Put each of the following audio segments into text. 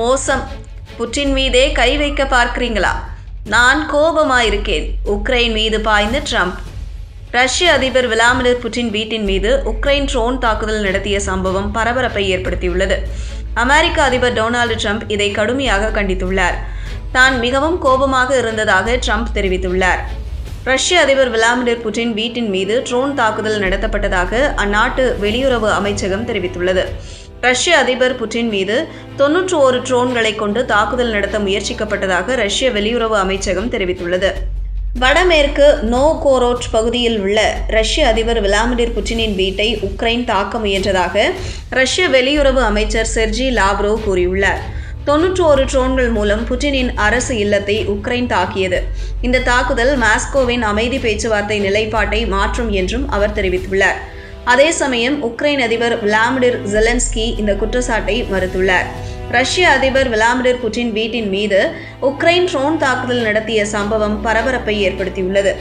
மோசம். புட்டின் மீதே கை வைக்க பார்க்கிறீங்களா? நான் கோபமாயிருக்கேன். உக்ரைன் மீது பாய்ந்த ட்ரம்ப். ரஷ்ய அதிபர் விளாடிமிர் புட்டின் வீட்டின் மீது உக்ரைன் ட்ரோன் தாக்குதல் நடத்திய சம்பவம் பரபரப்பை ஏற்படுத்தியுள்ளது. அமெரிக்க அதிபர் டொனால்டு ட்ரம்ப் இதை கடுமையாக கண்டித்துள்ளார். தான் மிகவும் கோபமாக இருந்ததாக ட்ரம்ப் தெரிவித்துள்ளார். ரஷ்ய அதிபர் விளாடிமிர் புட்டின் வீட்டின் மீது ட்ரோன் தாக்குதல் நடத்தப்பட்டதாக அந்நாட்டு வெளியுறவு அமைச்சகம் தெரிவித்துள்ளது. ரஷ்ய அதிபர் புட்டின் மீது தொன்னூற்று ஒரு ட்ரோன்களை கொண்டு தாக்குதல் நடத்த முயற்சிக்கப்பட்டதாக ரஷ்ய வெளியுறவு அமைச்சகம் தெரிவித்துள்ளது. வடமேற்கு நோகோரோட் பகுதியில் உள்ள ரஷ்ய அதிபர் விளாடிமிர் புட்டினின் வீட்டை உக்ரைன் தாக்க முயன்றதாக ரஷ்ய வெளியுறவு அமைச்சர் செர்ஜி லாவ்ரோவ் கூறியுள்ளார். தொன்னூற்று ஒரு ட்ரோன்கள் மூலம் புட்டினின் அரசு இல்லத்தை உக்ரைன் தாக்கியது. இந்த தாக்குதல் மாஸ்கோவின் அமைதி பேச்சுவார்த்தை நிலைப்பாட்டை மாற்றும் என்றும் அவர் தெரிவித்துள்ளார். அதே சமயம் உக்ரைன் அதிபர் விளாடிமிர் ஜெலன்ஸ்கி இந்த குற்றச்சாட்டை மறுத்துள்ளார். ரஷ்ய அதிபர் விளாடிமிர் புட்டின் வீட்டின் மீது உக்ரைன் ட்ரோன் தாக்குதல் நடத்திய சம்பவம் பரபரப்பை ஏற்படுத்தியுள்ளது.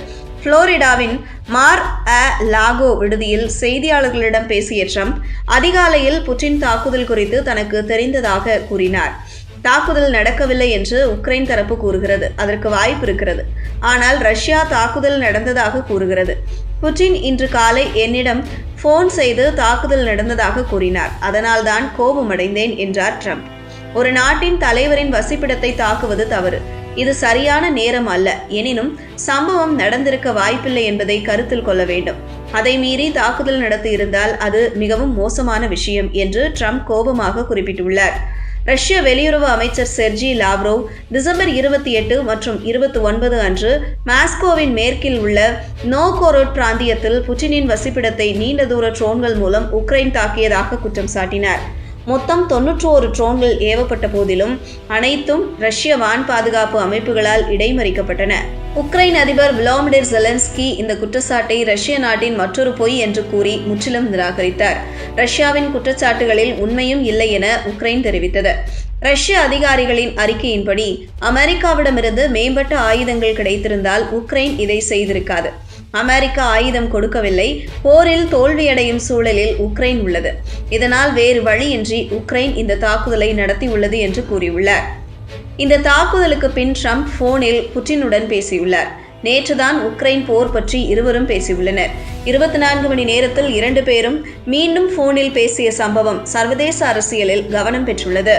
புளோரிடாவின் மார் அ லாகோ விடுதியில் செய்தியாளர்களிடம் பேசிய ட்ரம்ப் அதிகாலையில் புட்டின் தாக்குதல் குறித்து தனக்கு தெரிந்ததாக கூறினார். தாக்குதல் நடக்கவில்லை என்று உக்ரைன் தரப்பு கூறுகிறது. அதற்கு வாய்ப்பு இருக்கிறது. ஆனால் ரஷ்யா தாக்குதல் நடந்ததாக கூறுகிறது. புட்டின் இன்று காலை என்னிடம் ஃபோன் செய்து தாக்குதல் நடந்ததாக கூறினார். அதனால்தான் கோபமடைந்தேன் என்றார் ட்ரம்ப். ஒரு நாட்டின் தலைவரின் வசிப்பிடத்தை தாக்குவது தவறு. இது சரியான நேரம் அல்ல. எனினும் சம்பவம் நடந்திருக்க வாய்ப்பில்லை என்பதை கருத்தில் கொள்ள வேண்டும். அதை மீறி தாக்குதல் நடத்தி இருந்தால் அது மிகவும் மோசமான விஷயம் என்று ட்ரம்ப் கோபமாக குறிப்பிட்டுள்ளார். ரஷ்ய வெளியுறவு அமைச்சர் செர்ஜி லாவ்ரோவ் டிசம்பர் இருபத்தி எட்டு மற்றும் இருபத்தி ஒன்பது அன்று மாஸ்கோவின் மேற்கில் உள்ள நோகோரோட் பிராந்தியத்தில் புட்டினின் வசிப்பிடத்தை நீண்ட தூர ட்ரோன்கள் மூலம் உக்ரைன் தாக்கியதாக குற்றம் சாட்டினார். மொத்தம் தொன்னூற்று ஒரு ட்ரோன்கள் ஏவப்பட்ட போதிலும் அனைத்தும் ரஷ்ய வான் பாதுகாப்பு அமைப்புகளால் இடைமறிக்கப்பட்டன. உக்ரைன் அதிபர் விளாடிமிர் ஜெலன்ஸ்கி இந்த குற்றச்சாட்டை ரஷ்ய நாட்டின் மற்றொரு பொய் என்று கூறி முற்றிலும் நிராகரித்தார். ரஷ்யாவின் குற்றச்சாட்டுகளில் உண்மையும் இல்லை என உக்ரைன் தெரிவித்தது. ரஷ்ய அதிகாரிகளின் அறிக்கையின்படி அமெரிக்காவிடமிருந்து மேம்பட்ட ஆயுதங்கள் கிடைத்திருந்தால் உக்ரைன் இதை செய்திருக்காது. அமெரிக்கா ஆயுதம் கொடுக்கவில்லை போரில் தோல்வியடையும் சூழலில் உக்ரைன் உள்ளது. இதனால் வேறு வழியின்றி உக்ரைன் இந்த தாக்குதலை நடத்தியுள்ளது என்று கூறியுள்ளார். இந்த தாக்குதலுக்கு பின் ட்ரம்ப் போனில் புட்டினுடன் பேசியுள்ளார். நேற்றுதான் உக்ரைன் போர் பற்றி இருவரும் பேசியுள்ளனர். இருபத்தி நான்கு மணி நேரத்தில் இரண்டு பேரும் மீண்டும் போனில் பேசிய சம்பவம் சர்வதேச அரசியலில் கவனம் பெற்றுள்ளது.